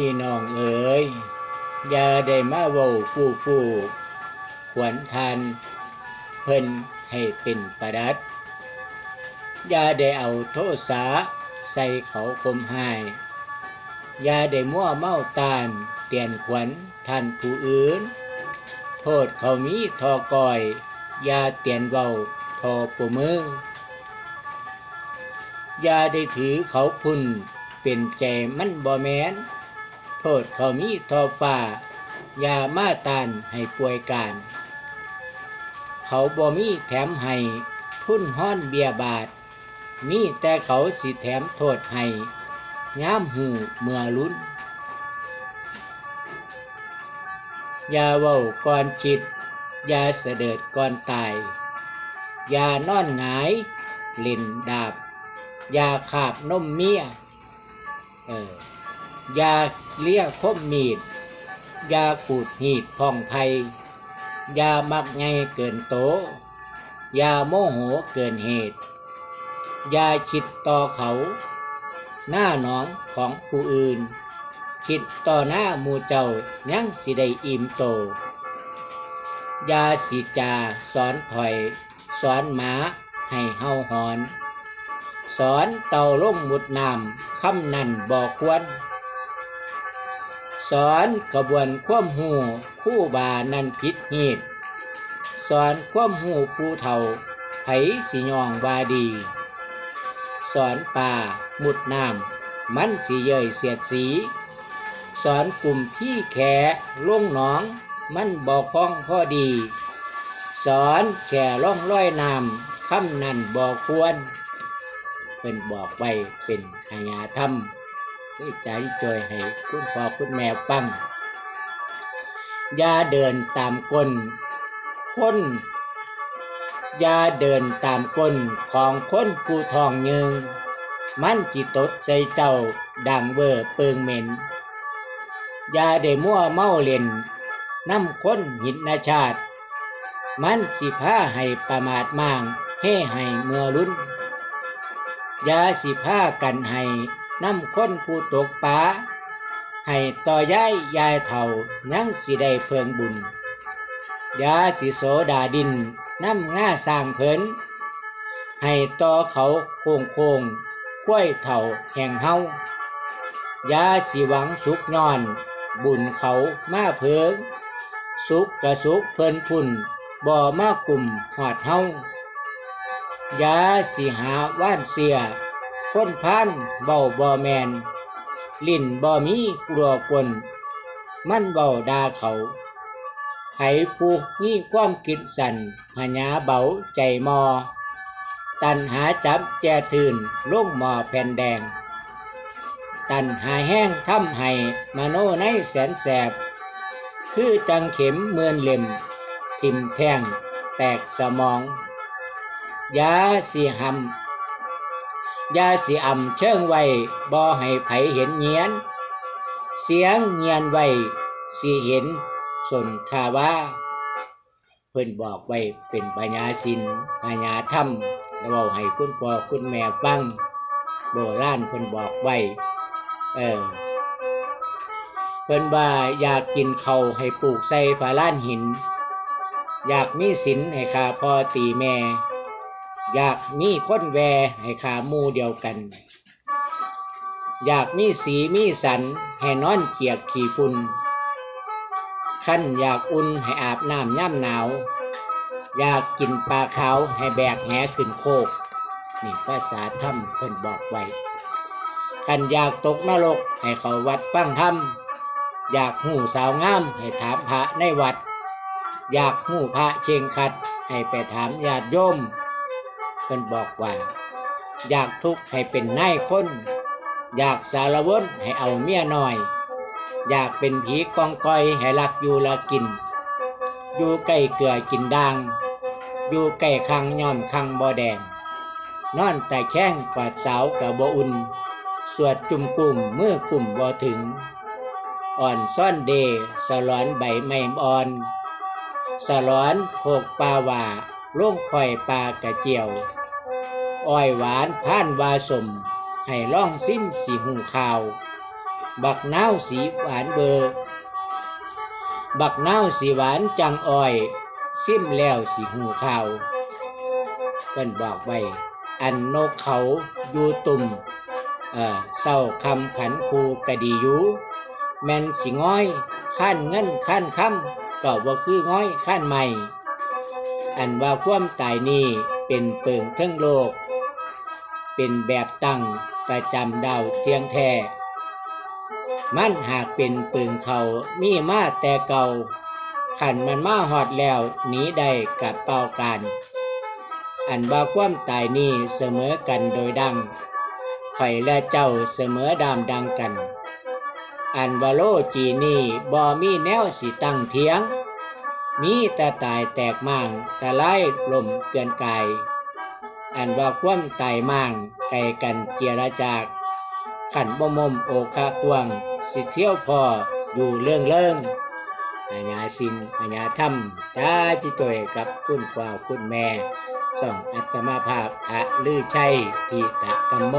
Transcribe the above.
พี่น้องเอ๋ยอย่าได้มาเว้าฟู่ฟู่ขวนทานเพิ่นให้เป็นประดัดอย่าได้เอาโทษสาใส่เขาคมหายอย่าได้มั่วเมาตานเตียนขวัญท่านผู้อื่น โทษเขามีทอก่อยอย่าเตียนเว้าทอปูมืออย่าได้ถือเขาพุ่นเป็นใจมันบ่แมน โทษเขามีทอฟ้ายามาตานให้ป่วยการ เขาบ่มีแถมให้ทุ่นห้อนเบียบาท มีแต่เขาสิแถมโทษให้ย้ามหูเมื่อลุ้น ยาเว้าก่อนจิต ยาเสด็จก่อนตาย ยานอนหงายเล่นดาบ ยาขาบนมเมีย เออ ย่าเลี้ยคมมีดอย่าขูดหีดพองไพอย่ามักไงเกินโตอย่าโมโหเกินเหตุอย่าคิดต่อเขา หน้าหนองของผู้อื่น คิดต่อหน้ามูเจ้ายังสิได้อิ่มโตอยาสิจาสอนถอย สอนหมาให้เฮาหอน สอนเต่าลงมุดน้ำคำนั่นบอกควร สอนกระบวนความหูคู่บานันผิดหีดสอนความหูผู้เฒ่าไผสิยองว่าดี สอนป่ามุดน้ำมันสิเย่ยเสียดสี สอนกลุ่มพี่แขลงหนองมันบอกคล้องพอดี สอนแข่ล่องร้อยน้ำคำนั้นบอกควรเป็นบอกไว้เป็นอาญาธรรม ด้วยใจจอยให้คุณพ่อคุณแม่ฟังอย่าเดินตามกลคนอย่าเดินตามกลของคนผู้ทองยืงมันจิตดใส่เจ้าดังเบอร์เปิงเหม็นอย่าได้มั่วเมาเล่นน้ำค้นหินนาชาติ มันสิพาให้ประมาทมางเฮ่ให้เมื่อลุ้นอย่าสิพากันให้ น้ำค้นผู้ตกป่าให้ต่อย้ายยายเท่ายังสิได้เพิงบุญยาสิโสดาดินน้ำง่าสร้างเพินให้ต่อเขาโค้งโค้งค้วยเท่าแห่งเฮายาสิหวังสุขนอน บุญเขามาเพิงสุขกะสุขเพิ่นพุ่นบ่มากลุ่มหอดเฮายาสิหาว่านเสีย คนพันเบาบ่แมน ลิ้นบ่มีกลัวกวนมันเบาดาเขาไผผู้มีความคิดสันหญาเบาใจมอ ตันหาจับแจทืนลงหมอแผ่นแดง ตันหาแห้งทำให้มโนในแสนแสบ คือจังเข็มเมือนเล่มทิมแทงแตกสมอง ยาสีหำ ยาสีอ่ำเชิงไว้บ่ให้ไผเห็นเงียน เสียงเงียนไว้สีเห็นสนคาว่า เพิ่นบอกไว้เป็นปัญญาสินปัญญาธรรมแล้วเว้าให้คุณพ่อคุณแม่ฟังโบราณเพิ่นบอกไว้ เออ เพิ่นว่าอยากกินเขาให้ปลูกใส่ฝาล้านหิน อยากมีศีลให้ขาพ่อตีแม่ อยากมีคนแวให้ขาหมูเดียวกัน อยากมีสีมีสันให้นอนเกียกขี่ฝุ่นขั้นอยากอุ่นให้อาบน้ำย่ำหนาว อยากกินปลาขาวให้แบกแหขึ้นโคก นี่ภาษาธรรมเพิ่นบอกไว้คันอยากตกนรกให้เขาวัดฟังธรรมอยากหูสาวงามให้ถามพระในวัด อยากหูพระเชงคัด ให้ไปถามญาติโยม เพิ่นบอกว่า อยากทุกข์ให้เป็นนายคน อยากสารวนให้เอาเมียน้อย อยากเป็นผีกองกอยให้รักอยู่ละกิน อยู่ใกล้เกลือกินด่าง อยู่ใกล้คังย่อมคังบ่แดง นอนแต่แข้งกวาดสาวกับบ่อุ่น สวดจุ่มกลุ่มเมื่อกลุ่มบ่ถึง อ่อนซ่อนเดสลอนใบไม้อ่อนสลอนโคกปลาว่าล่งข่อยปลากระเจียว อ้อยหวานผ่านวาสม ให้ล่องซิมสีหูขาว บักนาวสีหวานเบอร์บักนาวสีหวานจังอ้อย ซิมแล้วสิหูขาวเพิ่นบอกไว้อันนกเขาอยู่ตุ่มเอ่อเศร้าคำขันคูกะดีอยู่แมนสิง้อยขั้นเงินขั้นคำก็บ่คือง้อยขั้นใหม่ อันว่าความตายนี้เป็นเปิงทั้งโลก เป็นแบบตั้งประจำดาวเทียงแท้มันหากเป็นปืนเขามีมาแต่เก่าขันมันมาหอดแล้วหนีได้กับเป่าการอันว่าความตายนี้เสมอกันโดยดังไข่และเจ้าเสมอดามดังกัน อันว่าโลจีนี่บ่มีแนวสิตั้งเทียง มีแต่ตายแตกมั่งแต่ไล่ลมเกินกาย อันว่าความตายมั่งไกลกันเจรจาก ขันบ่มมโอคากวง สิเที่ยวพออยู่เรื่องเรื่องอาญาสินอาญาธรรมตาจิตวยกับคุณพ่อคุณแม่ส่องอัตมาภาพอะลือชัยทิตะธรรมโม